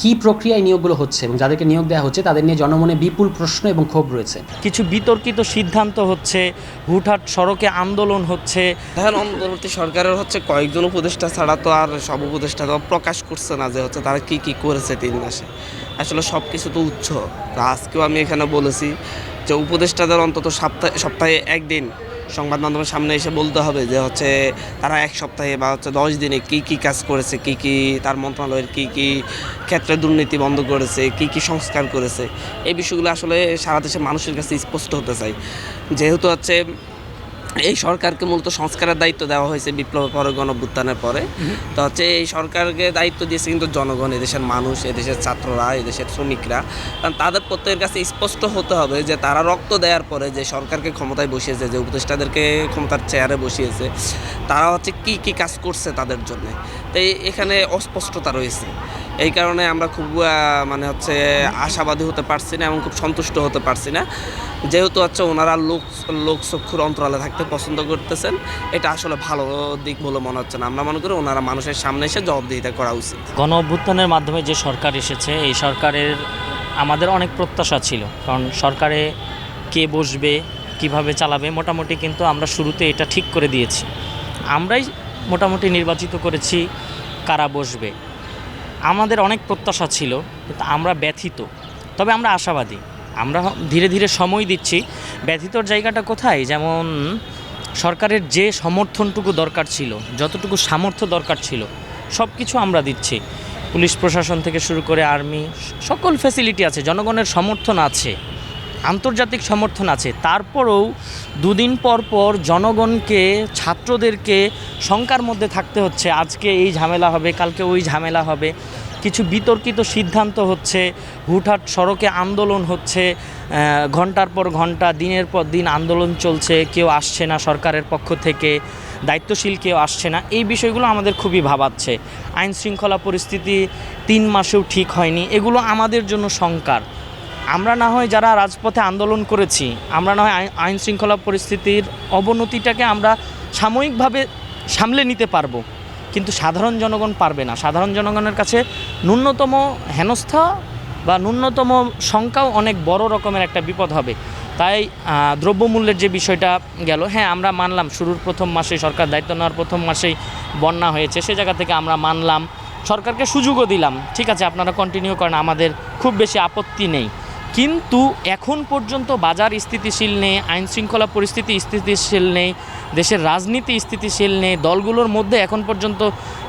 কি প্রক্রিয়ায় নিয়োগগুলো হচ্ছে এবং যাদেরকে নিয়োগ দেওয়া হচ্ছে তাদের নিয়ে জনমনে বিপুল প্রশ্ন এবং ক্ষোভ রয়েছে। কিছু বিতর্কিত সিদ্ধান্ত হচ্ছে হুটহাট সড়কে আন্দোলন হচ্ছে। অন্তর্বর্তী সরকারের হচ্ছে কয়েকজন উপদেষ্টা ছাড়া তো আর সব উপদেষ্টা তো প্রকাশ করছে না যে হচ্ছে তারা কি কি করেছে তিন মাসে। আসলে সব কিছু তো উচ্চ। আজকেও আমি এখানে বলেছি যে উপদেষ্টাদের অন্তত সপ্তাহে সপ্তাহে একদিন সংবাদ মাধ্যমের সামনে এসে বলতে হবে যে হচ্ছে তারা এক সপ্তাহে বা হচ্ছে দশ দিনে কি কি কাজ করেছে, কি কি তার মন্ত্রণালয়ের কি কি ক্ষেত্রে দুর্নীতি বন্ধ করেছে, কি কি সংস্কার করেছে, এই বিষয়গুলো আসলে সারা দেশের মানুষের কাছে স্পষ্ট হতে চাই। যেহেতু হচ্ছে এই সরকারকে মূলত সংস্কারের দায়িত্ব দেওয়া হয়েছে বিপ্লবের পরে, গণভ্যুত্থানের পরে। তো হচ্ছে এই সরকারকে দায়িত্ব দিয়েছে কিন্তু জনগণ এদেশের মানুষ এদেশের ছাত্ররা এদেশের শ্রমিকরা। কারণ তাদের প্রত্যেকের কাছে স্পষ্ট হতে হবে যে তারা রক্ত দেওয়ার পরে যে সরকারকে ক্ষমতায় বসিয়েছে, যে উপদেষ্টাদেরকে ক্ষমতার চেয়ারে বসিয়েছে, তারা হচ্ছে কি কি কাজ করছে তাদের জন্য? তাই এখানে অস্পষ্টতা রয়েছে। এই কারণে আমরা খুব মানে হচ্ছে আশাবাদী হতে পারছি না এবং খুব সন্তুষ্ট হতে পারছি না। যেহেতু হচ্ছে ওনারা লোক লোকচক্ষুর অন্তরালে থাকতে পছন্দ করতেছেন, এটা আসলে ভালো দিক বলে মনে হচ্ছে না। আমরা মনে করি ওনারা মানুষের সামনে এসে জবাবদিহিতা করা উচিত। গণ অভ্যুত্থানের মাধ্যমে যে সরকার এসেছে, এই সরকারের আমাদের অনেক প্রত্যাশা ছিল। কারণ সরকারে কে বসবে, কীভাবে চালাবে, মোটামুটি কিন্তু আমরা শুরুতে এটা ঠিক করে দিয়েছি। আমরাই মোটামুটি নির্বাচিত করেছি কারা বসবে। আমাদের অনেক প্রত্যাশা ছিল, কিন্তু আমরা ব্যথিত। তবে আমরা আশাবাদী। আমরা ধীরে ধীরে সময় দিচ্ছি। ব্যথিতর জায়গাটা কোথায়? যেমন সরকারের যে সমর্থনটুকু দরকার ছিল, যতটুকু সামর্থ্য দরকার ছিল সব কিছু আমরা দিচ্ছি। পুলিশ প্রশাসন থেকে শুরু করে আর্মি, সকল ফ্যাসিলিটি আছে, জনগণের সমর্থন আছে। আন্তর্জাতিক সমর্থন আছে। তারপরেও দুদিন পর পর জনগণকে, ছাত্রদেরকে শঙ্কার মধ্যে থাকতে হচ্ছে, আজকে এই ঝামেলা হবে, কালকে ওই ঝামেলা হবে। কিছু বিতর্কিত সিদ্ধান্ত হচ্ছে, হুটহাট সড়কে আন্দোলন হচ্ছে ঘণ্টার পর ঘণ্টা, দিনের পর দিন আন্দোলন চলছে, কেউ আসছে না সরকারের পক্ষ থেকে, দায়িত্বশীল কেউ আসছে না, এই বিষয়গুলো আমাদের খুবই ভাবাচ্ছে। আইন শৃঙ্খলা পরিস্থিতি তিন মাসেও ঠিক হয়নি, এগুলো আমাদের জন্য শঙ্কার। আমরা না হয় যারা রাজপথে আন্দোলন করেছি, আমরা না হয় আইন- শৃঙ্খলা পরিস্থিতির অবনতিটাকে আমরা সাময়িকভাবে সামলে নিতে পারব। কিন্তু সাধারণ জনগণ পারবে না। সাধারণ জনগণের কাছে ন্যূনতম হেনস্থা বা ন্যূনতম সংখ্যাও অনেক বড় রকমের একটা বিপদ হবে। তাই দ্রব্যমূল্যের যে বিষয়টা গেল হ্যাঁ আমরা মানলাম শুরুর প্রথম মাসে সরকার দায়িত্ব নেওয়ার প্রথম মাসেই বন্যা হয়েছে, সে জায়গা থেকে আমরা মানলাম, সরকারকে সুযোগও দিলাম। ঠিক আছে, আপনারা কন্টিনিউ করেন, আমাদের খুব বেশি আপত্তি নেই। কিন্তু এখন পর্যন্ত বাজার স্থিতিশীল নেই, আইন শৃঙ্খলা পরিস্থিতি স্থিতিশীল নেই, দেশের রাজনীতি স্থিতিশীল নেই, দলগুলোর মধ্যে এখন পর্যন্ত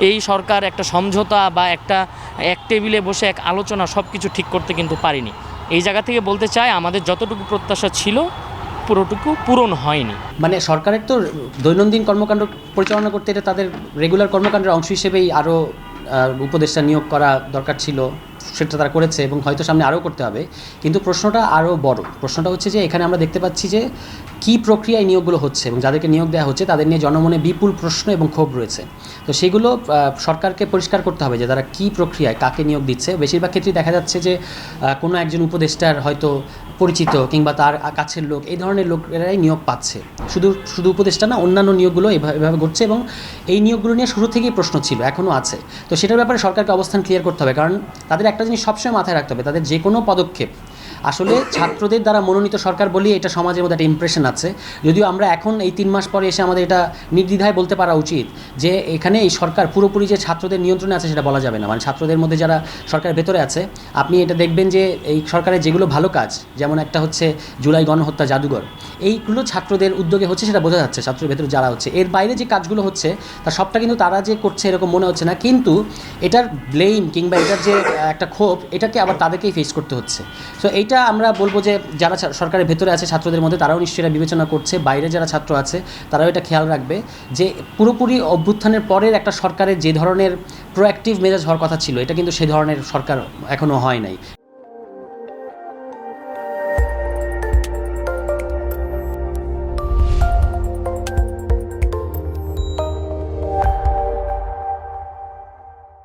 এই সরকার একটা সমঝোতা বা একটা এক টেবিলে বসে এক আলোচনা সব কিছু ঠিক করতে কিন্তু পারিনি। এই জায়গা থেকে বলতে চাই, আমাদের যতটুকু প্রত্যাশা ছিল, পুরোটুকু পূরণ হয়নি। মানে সরকারের তো দৈনন্দিন কর্মকাণ্ড পরিচালনা করতে এটা তাদের রেগুলার কর্মকাণ্ডের অংশ হিসেবেই আরও উপদেষ্টা নিয়োগ করা দরকার ছিল। সেটা তারা করেছে এবং হয়তো সামনে আরও করতে হবে। কিন্তু প্রশ্নটা আরও বড়। প্রশ্নটা হচ্ছে যে, এখানে আমরা দেখতে পাচ্ছি যে, কী প্রক্রিয়ায় নিয়োগগুলো হচ্ছে এবং যাদেরকে নিয়োগ দেওয়া হচ্ছে তাদের নিয়ে জনমনে বিপুল প্রশ্ন এবং ক্ষোভ রয়েছে। তো সেগুলো সরকারকে পরিষ্কার করতে হবে যে তারা কী প্রক্রিয়ায় কাকে নিয়োগ দিচ্ছে। বেশিরভাগ ক্ষেত্রেই দেখা যাচ্ছে যে কোনো একজন উপদেষ্টার হয়তো পরিচিত কিংবা তার কাছের লোক, এই ধরনের লোকেরাই নিয়োগ পাচ্ছে। শুধু শুধু উপদেষ্টা না, অন্যান্য নিয়োগগুলো এভাবে ঘটছে এবং এই নিয়োগগুলো নিয়ে শুরু থেকেই প্রশ্ন ছিল, এখনও আছে। তো সেটার ব্যাপারে সরকারকে অবস্থান ক্লিয়ার করতে হবে কারণ তাদের একটা জিনিস সবসময় মাথায় রাখতে হবে তাদের যে কোনো পদক্ষেপ। আসলে ছাত্রদের দ্বারা মনোনীত সরকার বলেই এটা সমাজের মধ্যে একটা ইমপ্রেশন আছে। যদিও আমরা এখন এই তিন মাস পরে এসে আমাদের এটা নির্দ্বিধায় বলতে পারা উচিত যে এখানে এই সরকার পুরোপুরি যে ছাত্রদের নিয়ন্ত্রণে আছে সেটা বলা যাবে না। মানে ছাত্রদের মধ্যে যারা সরকারের ভেতরে আছে, আপনি এটা দেখবেন যে এই সরকারের যেগুলো ভালো কাজ, যেমন একটা হচ্ছে জুলাই গণহত্যা জাদুঘর, এইগুলো ছাত্রদের উদ্যোগে হচ্ছে সেটা বোঝা যাচ্ছে, ছাত্রের ভেতরে যারা হচ্ছে। এর বাইরে যে কাজগুলো হচ্ছে তার সবটা কিন্তু তারা যে করছে এরকম মনে হচ্ছে না, কিন্তু এটার ব্লেম কিংবা এটার যে একটা ক্ষোভ, এটাকে আবার তাদেরকেই ফেস করতে হচ্ছে। সো এইটা আমরা বলব যে যারা সরকারের ভেতরে আছে, ছাত্রদের মধ্যে, তারাও নিশ্চয়ই এটা বিবেচনা করছে। বাইরে যারা ছাত্র আছে, তারাও এটা খেয়াল রাখবে যে পুরোপুরি অভ্যুত্থানের পরের একটা সরকারের যে ধরনের প্রোঅ্যাক্টিভ মেজাজ হওয়ার কথা ছিল, এটা কিন্তু সে ধরনের সরকার এখনও হয় নাই।